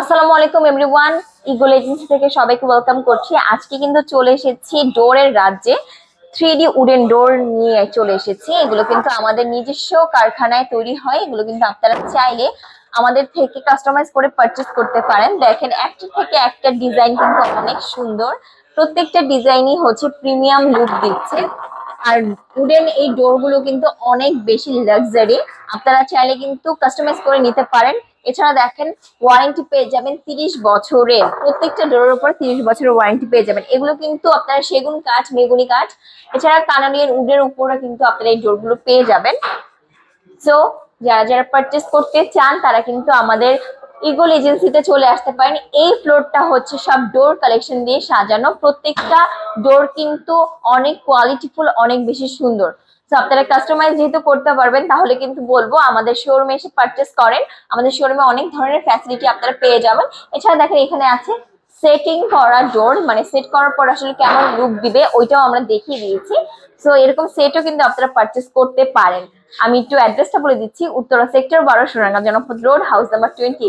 আসসালামু আলাইকুম everyone. Eagle agency থেকে সবাইকে ওয়েলকাম করছি। আজকে কিন্তু চলে এসেছি ডোরের রাজ্যে। থ্রি ডি উডেন ডোর নিয়ে চলে এসেছি। এগুলো কিন্তু আমাদের নিজস্ব কারখানায় তৈরি হয়। এগুলো কিন্তু আপনারা চাইলে আমাদের থেকে কাস্টমাইজ করে পারচেস করতে পারেন। দেখেন, একটা থেকে একটা ডিজাইন কিন্তু অনেক সুন্দর। প্রত্যেকটা ডিজাইনই হচ্ছে প্রিমিয়াম লুক দিচ্ছে। আর উডেন এই ডোরগুলো কিন্তু অনেক বেশি লাক্সারি আপনারা চাইলে কিন্তু কাস্টমাইজ করে নিতে পারেন। এছাড়া দেখেন ওয়ারেন্টি পেয়ে যাবেন তিরিশ বছরের, প্রত্যেকটা ডোরের উপর তিরিশ বছরের ওয়ারেন্টি পেয়ে যাবেন। এগুলো কিন্তু আপনারা সেগুন কাঠ, মেগুনি কাঠ, এছাড়া কানাডিয়ান উডের উপরে কিন্তু আপনারা এই ডোরগুলো পেয়ে যাবেন। সো যারা যারা পারচেস করতে চান, তারা কিন্তু আমাদের ইগল এজেন্সিতে চলে আসতে পারেন। এই ফ্লোরটা হচ্ছে সব ডোর কালেকশন দিয়ে সাজানো। প্রত্যেকটা ডোর কিন্তু অনেক কোয়ালিটিফুল অনেক বেশি সুন্দর। তো আপনারা কাস্টমাইজ যেহেতু করতে পারবেন, তাহলে কিন্তু বলব আমাদের শোরুমে এসে পারচেস করেন। আমাদের শোরুমে অনেক ধরনের ফ্যাসিলিটি আপনারা পেয়ে যাবেন। এছাড়া দেখেন এখানে আছে সেটিং করা ডোর মানে সেট করার পর আসলে কেমন লুক দিবে, ওইটাও আমরা দেখিয়ে দিয়েছি। সো এরকম সেটও কিন্তু আপনারা পারচেস করতে পারেন। আমি একটু অ্যাড্রেসটা বলে দিচ্ছি, উত্তরা সেক্টর বারো সোনাঙ্গা জনপদ রোড হাউস নাম্বার টোয়েন্টি